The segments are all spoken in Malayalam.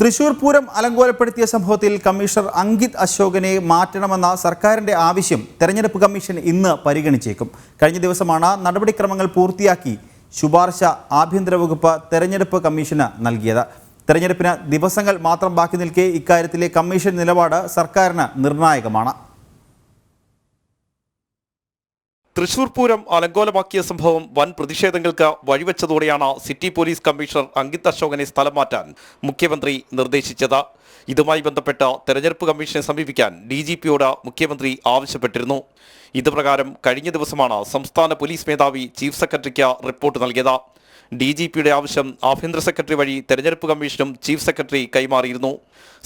തൃശൂർ പൂരം അലങ്കോലപ്പെടുത്തിയ സംഭവത്തിൽ കമ്മീഷണർ അങ്കിത് അശോകനെ മാറ്റണമെന്ന സർക്കാരിന്റെ ആവശ്യം തെരഞ്ഞെടുപ്പ് കമ്മീഷൻ ഇന്ന് പരിഗണിച്ചേക്കും. കഴിഞ്ഞ ദിവസമാണ് നടപടിക്രമങ്ങൾ പൂർത്തിയാക്കി ശുപാർശ ആഭ്യന്തര വകുപ്പ് തെരഞ്ഞെടുപ്പ് കമ്മീഷന് നൽകിയത്. തെരഞ്ഞെടുപ്പിന് ദിവസങ്ങൾ മാത്രം ബാക്കി നിൽക്കെ ഇക്കാര്യത്തിലെ കമ്മീഷൻ നിലപാട് സർക്കാരിന് നിർണായകമാണ്. തൃശൂർ പൂരം അലങ്കോലമാക്കിയ സംഭവം വൻ പ്രതിഷേധങ്ങൾക്ക് വഴിവെച്ചതോടെയാണ് സിറ്റി പോലീസ് കമ്മീഷണർ അങ്കിത് അശോകനെ സ്ഥലം മാറ്റാൻ മുഖ്യമന്ത്രി നിർദ്ദേശിച്ചത്. ഇതുമായി ബന്ധപ്പെട്ട് തെരഞ്ഞെടുപ്പ് കമ്മീഷനെ സമീപിക്കാൻ ഡി ജി പിയോട് മുഖ്യമന്ത്രി ആവശ്യപ്പെട്ടിരുന്നു. ഇതുപ്രകാരം കഴിഞ്ഞ ദിവസമാണ് സംസ്ഥാന പോലീസ് മേധാവി ചീഫ് സെക്രട്ടറിക്ക് റിപ്പോർട്ട് നൽകിയത്. ഡി ജി പിയുടെ ആവശ്യം ആഭ്യന്തര സെക്രട്ടറി വഴി തെരഞ്ഞെടുപ്പ് കമ്മീഷനും ചീഫ് സെക്രട്ടറി കൈമാറിയിരുന്നു.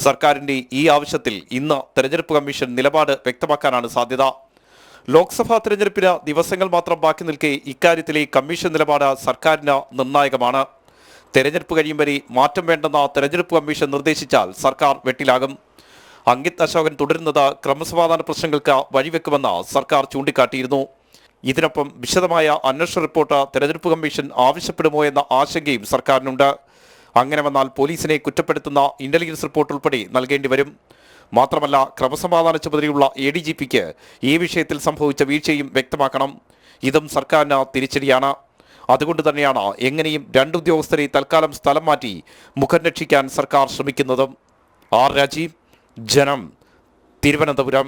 സർക്കാരിന്റെ ഈ ആവശ്യത്തിൽ ഇന്ന് തെരഞ്ഞെടുപ്പ് കമ്മീഷൻ നിലപാട് വ്യക്തമാക്കാനാണ് സാധ്യത. ലോക്സഭാ തെരഞ്ഞെടുപ്പിന് ദിവസങ്ങൾ മാത്രം ബാക്കി നിൽക്കെ ഇക്കാര്യത്തിലെ കമ്മീഷൻ നിലപാട് സർക്കാരിന് നിർണായകമാണ്. തെരഞ്ഞെടുപ്പ് കഴിയും വരെ മാറ്റം വേണ്ടെന്ന തെരഞ്ഞെടുപ്പ് കമ്മീഷൻ നിർദ്ദേശിച്ചാൽ സർക്കാർ വെട്ടിലാകും. അങ്കിത് അശോകൻ തുടരുന്നത് ക്രമസമാധാന പ്രശ്നങ്ങൾക്ക് വഴിവെക്കുമെന്ന് സർക്കാർ ചൂണ്ടിക്കാട്ടിയിരുന്നു. ഇതിനൊപ്പം വിശദമായ അന്വേഷണ റിപ്പോർട്ട് തെരഞ്ഞെടുപ്പ് കമ്മീഷൻ ആവശ്യപ്പെടുമോ എന്ന ആശങ്കയും സർക്കാരിനുണ്ട്. അങ്ങനെ വന്നാൽ പോലീസിനെ കുറ്റപ്പെടുത്തുന്ന ഇന്റലിജൻസ് റിപ്പോർട്ട് ഉൾപ്പെടെ നൽകേണ്ടി വരും. മാത്രമല്ല ക്രമസമാധാന ചുമതലയുള്ള എ ഡി ജി പിക്ക് ഈ വിഷയത്തിൽ സംഭവിച്ച വീഴ്ചയും വ്യക്തമാക്കണം. ഇതും സർക്കാരിന് തിരിച്ചടിയാണ്. അതുകൊണ്ട് തന്നെയാണ് എങ്ങനെയും രണ്ട് ഉദ്യോഗസ്ഥരെ തൽക്കാലം സ്ഥലം മാറ്റി മുഖം രക്ഷിക്കാൻ സർക്കാർ ശ്രമിക്കുന്നതും. ആർ രാജീവ് ജനം തിരുവനന്തപുരം.